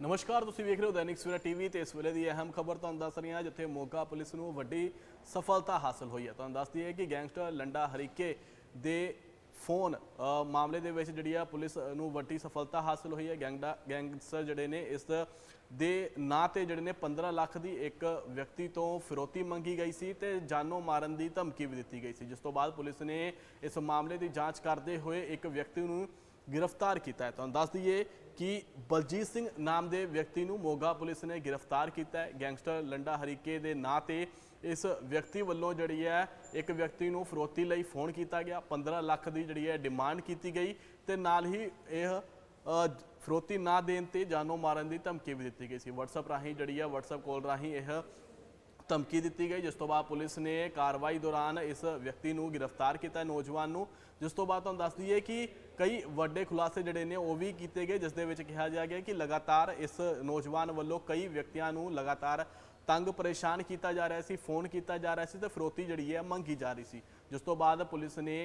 ਨਮਸਕਾਰ, ਤੁਸੀਂ ਵੇਖ ਰਹੇ ਹੋ ਦੈਨਿਕ ਸਵੇਰਾ ਟੀਵੀ ਤੇ ਇਸ ਵੇਲੇ ਦੀ ਅਹਿਮ ਖਬਰ ਤੁਹਾਨੂੰ ਦੱਸ ਰਹੀ ਹਾਂ, ਜਿੱਥੇ ਮੋਗਾ ਪੁਲਿਸ ਨੂੰ ਵੱਡੀ ਸਫਲਤਾ ਹਾਸਲ ਹੋਈ ਹੈ। ਤੁਹਾਨੂੰ ਦੱਸਦੀ ਹੈ ਕਿ ਗੈਂਗਸਟਰ ਲੰਡਾ ਹਰੀਕੇ ਦੇ ਫੋਨ ਮਾਮਲੇ ਦੇ ਵਿੱਚ ਜਿਹੜੀ ਆ ਪੁਲਿਸ ਨੂੰ ਵੱਡੀ ਸਫਲਤਾ ਹਾਸਲ ਹੋਈ ਹੈ। ਗੈਂਗਦਾ ਗੈਂਗਸਟਰ ਜਿਹੜੇ ਨੇ, ਇਸ ਦੇ ਨਾਂ ਤੇ ਜਿਹੜੇ ਨੇ 15 ਲੱਖ ਦੀ ਇੱਕ ਵਿਅਕਤੀ ਤੋਂ ਫਿਰੋਤੀ ਮੰਗੀ ਗਈ ਸੀ ਤੇ ਜਾਨੋਂ ਮਾਰਨ ਦੀ ਧਮਕੀ ਵੀ ਦਿੱਤੀ ਗਈ ਸੀ। ਜਿਸ ਤੋਂ ਬਾਅਦ ਪੁਲਿਸ ਨੇ ਇਸ ਮਾਮਲੇ ਦੀ ਜਾਂਚ ਕਰਦੇ ਹੋਏ ਇੱਕ ਵਿਅਕਤੀ ਨੂੰ ਗ੍ਰਿਫਤਾਰ ਕੀਤਾ ਹੈ। ਤੁਹਾਨੂੰ ਦੱਸ ਦਈਏ ਕਿ ਬਲਜੀਤ ਸਿੰਘ ਨਾਮ ਦੇ ਵਿਅਕਤੀ ਨੂੰ ਮੋਗਾ ਪੁਲਿਸ ਨੇ ਗ੍ਰਿਫਤਾਰ ਕੀਤਾ ਹੈ। ਗੈਂਗਸਟਰ ਲੰਡਾ ਹਰੀਕੇ ਦੇ ਨਾਂ ਤੇ ਇਸ ਵਿਅਕਤੀ ਵੱਲੋਂ ਜਿਹੜੀ ਹੈ, ਇੱਕ ਵਿਅਕਤੀ ਨੂੰ ਫਰੋਤੀ ਲਈ ਫੋਨ ਕੀਤਾ ਗਿਆ। 15 ਲੱਖ ਦੀ ਜਿਹੜੀ ਹੈ, ਡਿਮਾਂਡ ਕੀਤੀ ਗਈ ਤੇ ਨਾਲ ਹੀ ਇਹ ਫਰੋਤੀ ਨਾ ਦੇਣ ਤੇ ਜਾਨੋਂ ਮਾਰਨ ਦੀ ਧਮਕੀ ਵੀ ਦਿੱਤੀ ਗਈ ਸੀ। WhatsApp ਰਾਹੀਂ ਜਿਹੜੀ ਹੈ, WhatsApp ਕਾਲ ਰਾਹੀਂ ਇਹ ਧਮਕੀ ਦਿੱਤੀ ਗਈ, ਜਿਸ ਤੋਂ ਬਾਅਦ ਪੁਲਿਸ ਨੇ ਕਾਰਵਾਈ ਦੌਰਾਨ ਇਸ ਵਿਅਕਤੀ ਨੂੰ ਗ੍ਰਿਫਤਾਰ ਕੀਤਾ ਨੌਜਵਾਨ ਨੂੰ। ਜਿਸ ਤੋਂ ਬਾਅਦ ਤੁਹਾਨੂੰ ਦੱਸ ਦਈਏ ਕਿ ਕਈ ਵੱਡੇ ਖੁਲਾਸੇ ਜਿਹੜੇ ਨੇ, ਉਹ ਵੀ ਕੀਤੇ ਗਏ, ਜਿਸ ਦੇ ਵਿੱਚ ਕਿਹਾ ਜਾ ਗਿਆ ਕਿ ਲਗਾਤਾਰ ਇਸ ਨੌਜਵਾਨ ਵੱਲੋਂ ਕਈ ਵਿਅਕਤੀਆਂ ਨੂੰ ਲਗਾਤਾਰ ਤੰਗ ਪਰੇਸ਼ਾਨ ਕੀਤਾ ਜਾ ਰਿਹਾ ਸੀ, ਫੋਨ ਕੀਤਾ ਜਾ ਰਿਹਾ ਸੀ ਤੇ ਫਰੋਤੀ ਜਿਹੜੀ ਹੈ ਮੰਗੀ ਜਾ ਰਹੀ ਸੀ। ਜਿਸ ਤੋਂ ਬਾਅਦ ਪੁਲਿਸ ਨੇ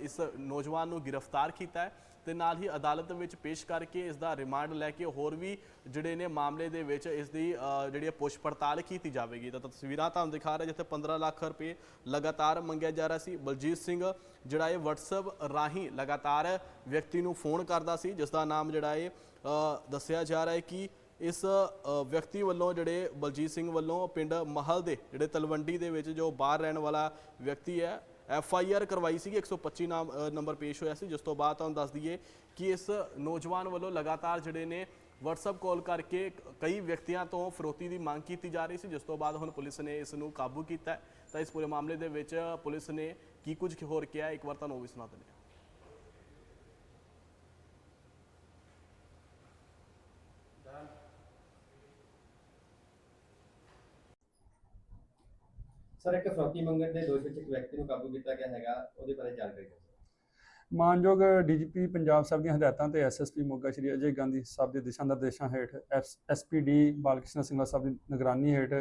ਇਸ ਨੌਜਵਾਨ ਨੂੰ ਗ੍ਰਿਫਤਾਰ ਕੀਤਾ ਹੈ ਤੇ ਨਾਲ ਹੀ ਅਦਾਲਤ ਵਿੱਚ ਪੇਸ਼ ਕਰਕੇ ਇਸ ਦਾ ਰਿਮਾਂਡ ਲੈ ਕੇ ਹੋਰ ਵੀ ਜਿਹੜੇ ਨੇ ਮਾਮਲੇ ਦੇ ਵਿੱਚ ਇਸ ਦੀ ਜਿਹੜੀ ਹੈ ਪੁੱਛ ਪੜਤਾਲ ਕੀਤੀ ਜਾਵੇਗੀ। ਤਾਂ ਤਸਵੀਰਾਂ ਤੁਹਾਨੂੰ ਦਿਖਾ ਰਿਹਾ ਜਿੱਥੇ 15 ਲੱਖ ਰੁਪਏ ਲਗਾਤਾਰ ਮੰਗਿਆ ਜਾ ਰਿਹਾ ਸੀ। ਬਲਜੀਤ ਸਿੰਘ ਜਿਹੜਾ ਇਹ WhatsApp ਰਾਹੀਂ ਲਗਾਤਾਰ ਵਿਅਕਤੀ ਨੂੰ ਫੋਨ ਕਰਦਾ ਸੀ, ਜਿਸ ਦਾ ਨਾਮ ਜਿਹੜਾ ਇਹ ਦੱਸਿਆ ਜਾ ਰਿਹਾ ਹੈ ਕਿ ਇਸ ਵਿਅਕਤੀ ਵੱਲੋਂ ਜਿਹੜੇ ਬਲਜੀਤ ਸਿੰਘ ਵੱਲੋਂ ਪਿੰਡ ਮਹਲ ਦੇ ਜਿਹੜੇ ਤਲਵੰਡੀ ਦੇ ਵਿੱਚ ਜੋ ਬਾਹਰ ਰਹਿਣ ਵਾਲਾ ਵਿਅਕਤੀ ਹੈ, ਐਫ ਆਈ ਆਰ ਕਰਵਾਈ ਸੀ 125 ਨਾਮ ਨੰਬਰ ਪੇਸ਼ ਹੋਇਆ ਸੀ, ਜਿਸ ਤੋਂ ਬਾਅਦ ਤੁਹਾਨੂੰ ਦੱਸ ਦਈਏ ਕਿ ਇਸ ਨੌਜਵਾਨ ਵੱਲੋਂ ਲਗਾਤਾਰ ਜਿਹੜੇ ਨੇ WhatsApp ਕਾਲ ਕਰਕੇ ਕਈ ਵਿਅਕਤੀਆਂ ਤੋਂ ਫਰੋਤੀ ਦੀ ਮੰਗ ਕੀਤੀ ਜਾ ਰਹੀ ਸੀ, ਜਿਸ ਤੋਂ ਬਾਅਦ ਹੁਣ ਪੁਲਿਸ ਨੇ ਇਸ ਨੂੰ ਕਾਬੂ ਕੀਤਾ ਤਾਂ ਇਸ ਪੂਰੇ ਮਾਮਲੇ ਦੇ ਵਿੱਚ ਪੁਲਿਸ ਨੇ ਕੀ ਕੁਝ ਹੋਰ ਕਿਹਾ ਇੱਕ ਵਾਰ ਤੁਹਾਨੂੰ ਉਹ ਵੀ ਸੁਣਾ ਦਿੰਦੇ ਹਾਂ। ਸਰ, ਇੱਕ ਫਰੋਤੀ ਮੰਗਣ ਦੇ ਦੋਸ਼ ਵਿੱਚ ਇੱਕ ਵਿਅਕਤੀ ਨੂੰ ਕਾਬੂ ਕੀਤਾ ਗਿਆ ਹੈਗਾ, ਉਹਦੇ ਬਾਰੇ ਜਾਣਕਾਰੀ ਦਿਓ। ਮਾਨਯੋਗ ਡੀਜੀਪੀ ਪੰਜਾਬ ਸਾਹਿਬ ਦੀਆਂ ਹਦਾਇਤਾਂ ਤੇ ਐਸਐਸਪੀ ਮੋਗਾ ਸ਼੍ਰੀ ਅਜੇ ਗਾਂਧੀ ਸਾਹਿਬ ਦੇ ਦਿਸ਼ਾ ਨਿਰਦੇਸ਼ਾਂ ਹੇਠ ਐਸਪੀਡੀ ਬਾਲਕ੍ਰਿਸ਼ਨ ਸਿੰਘਲਾ ਸਾਹਿਬ ਦੀ ਨਿਗਰਾਨੀ ਹੇਠ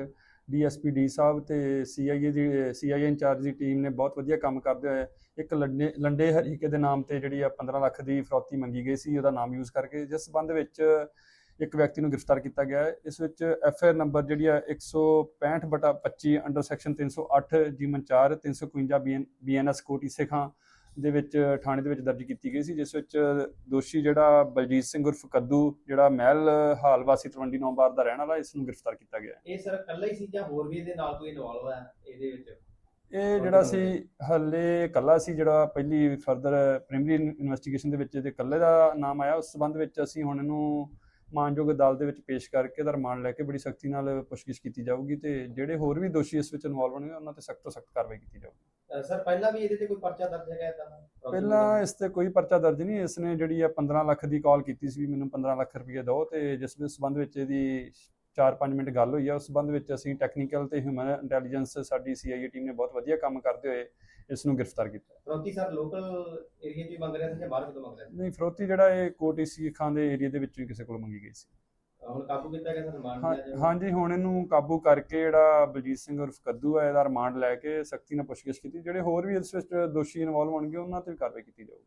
ਡੀਐਸਪੀਡੀ ਸਾਹਿਬ ਤੇ ਸੀਆਈਏ ਦੀ, ਸੀਆਈਏ ਇੰਚਾਰਜ ਦੀ ਟੀਮ ਨੇ ਬਹੁਤ ਵਧੀਆ ਕੰਮ ਕਰਦੇ ਹੋਏ ਇੱਕ ਲੰਡੇ ਲੰਡੇ ਹਰੀਕੇ ਦੇ ਨਾਮ ਤੇ ਜਿਹੜੀ ਆ 15 ਲੱਖ ਦੀ ਫਰੋਤੀ ਮੰਗੀ ਗਈ ਸੀ, ਉਹਦਾ ਨਾਮ ਯੂਜ਼ ਕਰਕੇ, ਜਿਸ ਸੰਬੰਧ ਵਿੱਚ ਇੱਕ ਵਿਅਕਤੀ ਨੂੰ ਗ੍ਰਿਫਤਾਰ ਕੀਤਾ ਗਿਆ ਹੈ। ਇਸ ਵਿੱਚ ਐਫਆਈਆਰ ਨੰਬਰ ਜਿਹੜੀ ਆ 165 ਬਟਾ 25 ਅੰਡਰ ਸੈਕਸ਼ਨ 308 ਜੀਮਨ 4 351 ਬੀਐਨਐਸ ਕੋਟੀ ਸਿੱਖਾਂ ਦੇ ਵਿੱਚ ਥਾਣੇ ਦੇ ਵਿੱਚ ਦਰਜ ਕੀਤੀ ਗਈ ਸੀ ਜਿਸ ਵਿੱਚ ਦੋਸ਼ੀ ਜਿਹੜਾ ਬਲਜੀਤ ਸਿੰਘ ਉਰਫ ਕੱਦੂ ਜਿਹੜਾ ਮਹਿਲ ਹਾਲ ਵਾਸੀ ਤਲਵੰਡੀ ਨੌਂਬਾਰ ਦਾ ਰਹਿਣ ਵਾਲਾ ਇਸ ਨੂੰ ਗ੍ਰਿਫਤਾਰ ਕੀਤਾ ਗਿਆ ਹੈ। ਇਹ ਸਰ ਇਕੱਲਾ ਹੀ ਸੀ ਜਾਂ ਹੋਰ ਵੀ ਇਹਦੇ ਨਾਲ ਕੋਈ ਇਨਵੋਲਵ ਹੈ ਇਹਦੇ ਵਿੱਚ? ਇਹ ਜਿਹੜਾ ਸੀ ਹੱਲੇ ਕੱਲਾ ਸੀ ਜਿਹੜਾ ਪਹਿਲੀ ਫਰਦਰ ਪ੍ਰਾਇਮਰੀ ਇਨਵੈਸਟੀਗੇਸ਼ਨ ਦੇ ਵਿੱਚ ਇਹਦੇ ਕੱਲੇ ਦਾ ਨਾਮ ਆਇਆ। ਉਸ ਸਬੰਧ ਵਿੱਚ ਅਸੀਂ ਹੁਣ ਇਹਨੂੰ ਮਾਨਯੋਗ ਅਦਾਲਤ ਦੇ ਵਿੱਚ ਪੇਸ਼ ਕਰਕੇ ਇਹਦਾ ਰਿਮਾਂਡ ਲੈ ਕੇ ਬੜੀ ਸਖਤੀ ਨਾਲ ਪੁੱਛਗਿੱਛ ਕੀਤੀ ਜਾਊਗੀ ਤੇ ਜਿਹੜੇ ਹੋਰ ਵੀ ਦੋਸ਼ੀ ਇਸ ਵਿੱਚ ਇਨਵੋਲਵ ਹੋਣਗੇ ਉਹਨਾਂ ਤੇ ਸਖਤ ਤੋਂ ਸਖਤ ਕਾਰਵਾਈ ਕੀਤੀ ਜਾਊਗੀ। ਸਰ ਪਹਿਲਾਂ ਵੀ ਇਹਦੇ ਤੇ ਕੋਈ ਪਰਚਾ ਦਰਜ ਹੈਗਾ ਇਦਾਂ ਪਹਿਲਾਂ ਇਸ ਤੇ ਕੋਈ ਪਰਚਾ ਦਰਜ ਨਹੀਂ ਇਸ ਨੇ ਜਿਹੜੀ ਆ 15 ਲੱਖ ਦੀ ਕਾਲ ਕੀਤੀ ਸੀ ਵੀ ਮੈਨੂੰ 15 ਲੱਖ ਰੁਪਏ ਦਿਓ ਤੇ ਜਿਸ ਦੇ ਸੰਬੰਧ ਵਿੱਚ ਇਹਦੀ 4-5 ਮਿੰਟ ਗੱਲ ਹੋਈ ਆ ਉਸ ਸੰਬੰਧ ਵਿੱਚ ਅਸੀਂ ਟੈਕਨੀਕਲ ਤੇ ਹਿਊਮਨ ਇੰਟੈਲੀਜੈਂਸ ਸਾਡੀ ਸੀਆਈਏ ਟੀਮ ਨੇ ਬਹੁਤ ਵਧੀਆ ਕੰਮ ਕਰਦੇ ਹੋਏ ਇਸ ਨੂੰ ਗ੍ਰਿਫਤਾਰ ਕੀਤਾ। ਫਰੋਤੀ ਸਰ ਲੋਕਲ ਏਰੀਆ 'ਚ ਹੀ ਮੰਗ ਰਿਹਾ ਸੀ ਜਾਂ ਬਾਹਰ ਕਿਤੋਂ ਮੰਗ ਰਿਹਾ ਸੀ? ਨਹੀਂ ਫਰੋਤੀ ਜਿਹੜਾ ਇਹ ਕੋਟੀ ਸੀ ਖਾਂ ਦੇ ਏਰੀਆ ਦੇ ਵਿੱਚੋਂ ਹੀ ਕਿਸੇ ਕੋਲ ਮੰਗੀ ਗਈ ਸੀ। ਹੁਣ ਕਾਬੂ ਕੀਤਾ ਗਿਆ ਸਰ ਰਿਮਾਂਡ ਹਾਂ- ਲਿਆ ਜਾਊਗਾ ਹਾਂਜੀ ਹੁਣ ਇਹਨੂੰ ਕਾਬੂ ਕਰਕੇ ਜਿਹੜਾ ਬਲਜੀਤ ਸਿੰਘ ਉਰਫ ਕੱਦੂ ਹੈ ਇਹਦਾ ਰਿਮਾਂਡ ਲੈ ਕੇ ਸਖਤੀ ਨਾਲ ਪੁੱਛਗਿੱਛ ਕੀਤੀ। ਜਿਹੜੇ ਹੋਰ ਵੀ ਇਸ ਵਿੱਚ ਦੋਸ਼ੀ ਇਨਵੋਲਵ ਹੋਣਗੇ ਉਹਨਾਂ ਤੇ ਵੀ ਕਾਰਵਾਈ ਕੀਤੀ ਜਾਊਗੀ।